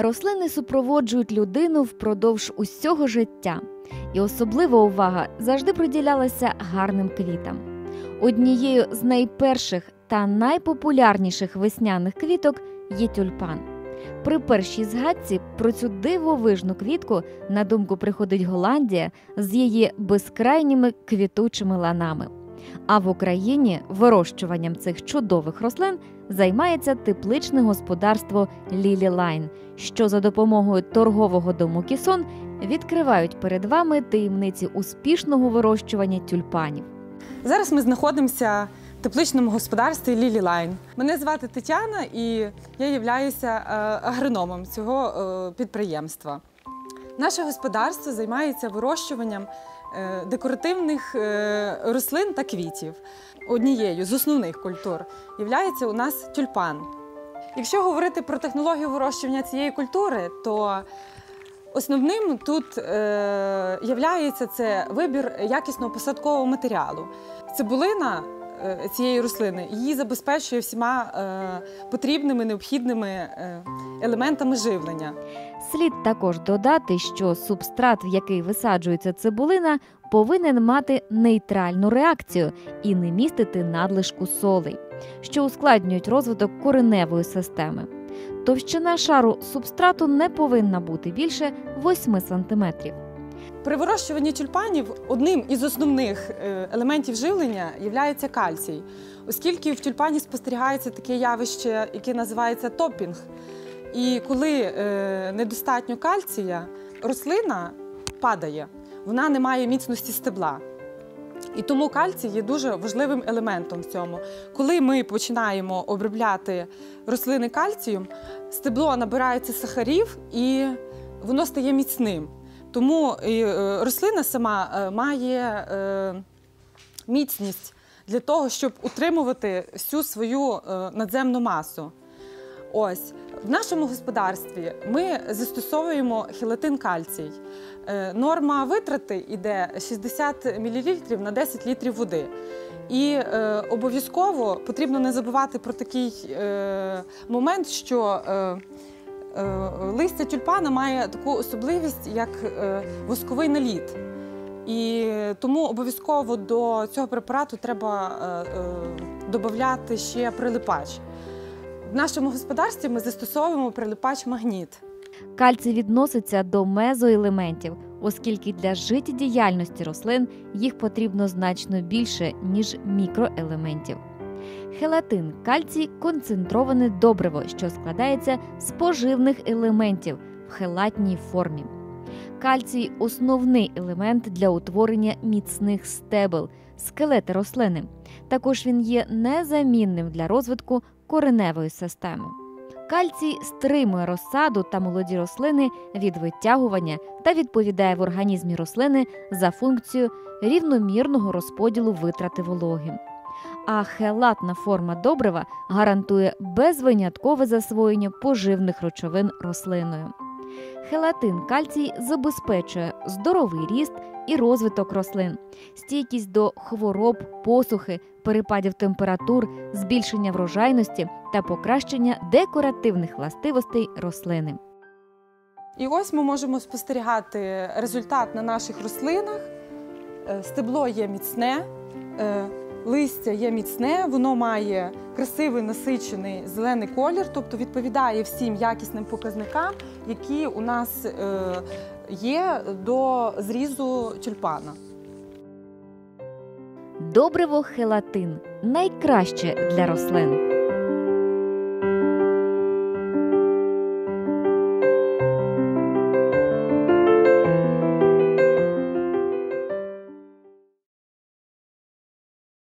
Рослини супроводжують людину впродовж усього життя, і особлива увага завжди приділялася гарним квітам. Однією з найперших та найпопулярніших весняних квіток є тюльпан. При першій згадці про цю дивовижну квітку на думку приходить Голландія з її безкрайніми квітучими ланами. А в Україні вирощуванням цих чудових рослин займається тепличне господарство Лілі Лайн, що за допомогою торгового дому Кісон відкривають перед вами таємниці успішного вирощування тюльпанів. Зараз ми знаходимося в тепличному господарстві Лілі Лайн. Мене звати Тетяна і я являюся е, агрономом цього е, підприємства. Наше господарство займається вирощуванням е, декоративних рослин та квітів. Однією з основних культур є у нас тюльпан. Якщо говорити про технологію вирощування цієї культури, то Основним тут е, являється це вибір якісного посадкового матеріалу. Цибулина е, цієї рослини її забезпечує всіма е, потрібними необхідними е, елементами живлення. Слід також додати, що субстрат, в який висаджується цибулина, повинен мати нейтральну реакцію і не містити надлишку солей, що ускладнюють розвиток кореневої системи. Товщина шару субстрату не повинна бути більше 8 см. При вирощуванні тюльпанів одним із основних е, елементів живлення є кальцій, оскільки в тюльпані спостерігається таке явище, яке називається топінг. І коли е, недостатньо кальція, рослина падає, вона не має міцності стебла. І тому кальцій є дуже важливим елементом в цьому. Коли ми починаємо обробляти рослини кальцієм, стебло набирається сахарів і воно стає міцним. Тому е, рослина сама е, має е, міцність для того, щоб утримувати всю свою надземну масу. Ось в нашому господарстві ми застосовуємо хелатин кальцій. Е, норма витрати йде 60 мл на 10 літрів води. І е, обов'язково потрібно не забувати про такий е, момент, що е, е, листя тюльпана має таку особливість, як е, восковий наліт. І тому обов'язково до цього препарату треба додати ще прилипач. В нашому господарстві ми застосовуємо прилипач магніт. Кальцій відноситься до мезоелементів, оскільки для життєдіяльності рослин їх потрібно значно більше, ніж мікроелементів. Хелатин кальцій концентроване добриво, що складається з поживних елементів в хелатній формі. Кальцій основний елемент для утворення міцних стебел, скелети рослини. Також він є незамінним для розвитку кореневої системи. Кальцій стримує розсаду та молоді рослини від витягування та відповідає в організмі рослини за функцію рівномірного розподілу витрати вологи. А хелатна форма добрива гарантує безвиняткове засвоєння поживних речовин рослиною. Хелатин кальцій забезпечує здоровий ріст і розвиток рослин, стійкість до хвороб, посухи, перепадів температур, збільшення врожайності та покращення декоративних властивостей рослини. І ось ми можемо спостерігати результат на наших рослинах. Е, стебло є міцне, е, листя є міцне, воно має красивий насичений зелений колір, тобто відповідає всім якісним показникам, які у нас е, є до зрізу тюльпана. Добриво хелатин найкраще для рослин.